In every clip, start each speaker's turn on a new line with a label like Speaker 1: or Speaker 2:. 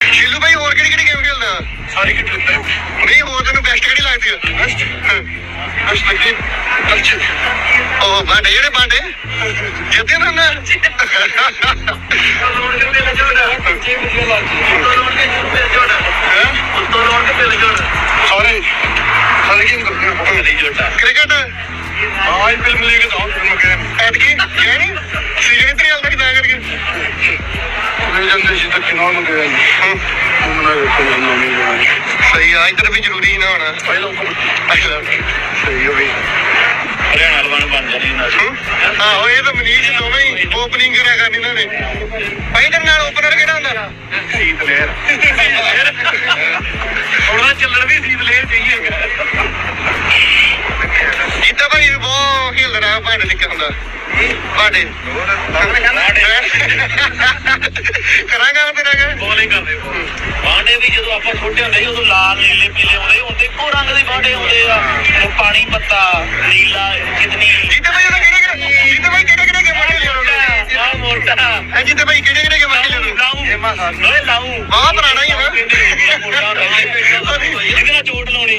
Speaker 1: ਸ਼ੀਲੂ ਭਾਈ ਹੋਰ ਕਿਹੜੀ ਕਿਹੜੀ ਗੇਮ ਖੇਲਦਾ
Speaker 2: ਸਾਰੀ ਲਿੱਤਾ
Speaker 1: ਨਹੀਂ ਹੋਰ ਤੈਨੂੰ ਬੈਸਟ ਕਿਹੜੀ ਲੱਗਦੀ ਆ?
Speaker 2: ਬੈਸਟ ਬੈਸਟ ਲੱਗੀ ਅੱਛਾ
Speaker 1: ਉਹ ਬਾਂਡੇ ਜਿਹੜੇ ਬਾਂਡੇ ਜਿੱਤੇ ਨਾ ਨਾ।
Speaker 2: ਲੋਡ ਹਾਂ ਆਈਪੀਐਲ ਮਿਲੇਗਾ ਤਾਂ ਫਿਰ ਮੈਂ ਕਹਾਂ
Speaker 1: ਐਤਕੀ? ਗਏ ਨਹੀਂ? ਸੀਜ਼ਨ ਇਤਨੀ ਹਾਲ ਤੱਕ ਤਾਂ ਕਰਕੇ?
Speaker 2: ਲੈ ਜਾਂਦੇ ਸੀ ਤਾਂ ਕਿਨਾਂ ਨੂੰ ਗਏ ਹੁਣ ਨਾ ਵੇਖੋ ਨਾ ਨਹੀਂ
Speaker 1: ਸਹੀ ਆ ਇੱਧਰ ਵੀ ਜ਼ਰੂਰੀ ਨਾ ਹੋਣਾ।
Speaker 2: ਪਹਿਲਾਂ ਸਹੀ ਹੋਈ ਹਰਿਆਣਾ ਲਵਾਨ ਬਣ ਜਾਣੀ ਨਾ
Speaker 1: ਆਹੋ ਇਹ ਤਾਂ ਮਨੀਸ਼ ਦੋਵੇਂ ਹੀ ਓਪਨਿੰਗ ਕਰਿਆ ਕਰਨੀ ਇਹਨਾਂ ਨੇ। ਤੇਰੇ ਨਾਲ ਓਪਨਰ ਕਿਹੜਾ ਹੁੰਦਾ?
Speaker 2: ਸੀਤ ਲਹਿਰ
Speaker 1: ਨਿੱਕੇ ਹੁੰਦਾ ਭਾਂਡੇ ਕਰਾਂਗਾ ਮੈਂ ਤੇਰਾ
Speaker 2: ਬੋਲਿੰਗ ਕਰਦੇ ਬਾਂਡੇ ਵੀ ਜਦੋਂ ਆਪਾਂ ਛੋਟੇ ਹੁੰਦੇ ਸੀ ਉਦੋਂ ਲਾਲ ਨੀਲੇ ਪੀਲੇ ਹੁੰਦੇ ਹੁਣ ਤੇ ਇੱਕੋ ਰੰਗ ਦੇ ਬਾਂਡੇ ਹੁੰਦੇ ਆ। ਹੁਣ ਪਾਣੀ ਪੱਤਾ ਨੀਲਾ ਕਿਤਨੀ
Speaker 1: ਜੀਤਾ ਭਾਈ ਉਹਦਾ ਕਿਹੜੇ ਕਿਹੜੇ ਜੀਤਾ ਭਾਈ ਕਿਹੜੇ ਕਿਹੜੇ ਗੇਮਾਂ ਖੇਲੇ ਹੋਣਗੇ
Speaker 2: ਆ ਮੋਟਾ।
Speaker 1: ਐ ਜੀਤਾ ਭਾਈ ਕਿਹੜੇ ਕਿਹੜੇ ਗੇਮਾਂ ਖੇਲੇ ਹੋਣਗੇ
Speaker 2: ਲਾਉਂ ਓਏ ਲਾਉਂ
Speaker 1: ਬਹੁਤ ਪੁਰਾਣਾ ਹੀ ਹੈ ਨਾ
Speaker 2: ਇਹਦਾ ਚੋਟ ਲਾਉਣੀ।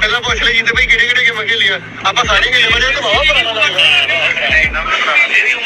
Speaker 1: ਪਹਿਲਾਂ ਪੁੱਛ ਲਈ ਜੀਤੇ ਭਾਈ ਕਿਹੜੇ ਕਿਹੜੇ ਗੇਮਾਂ ਖੇਲੀਆਂ। ਆਪਾਂ ਸਾਰੇ ਤਾਂ ਬਹੁਤ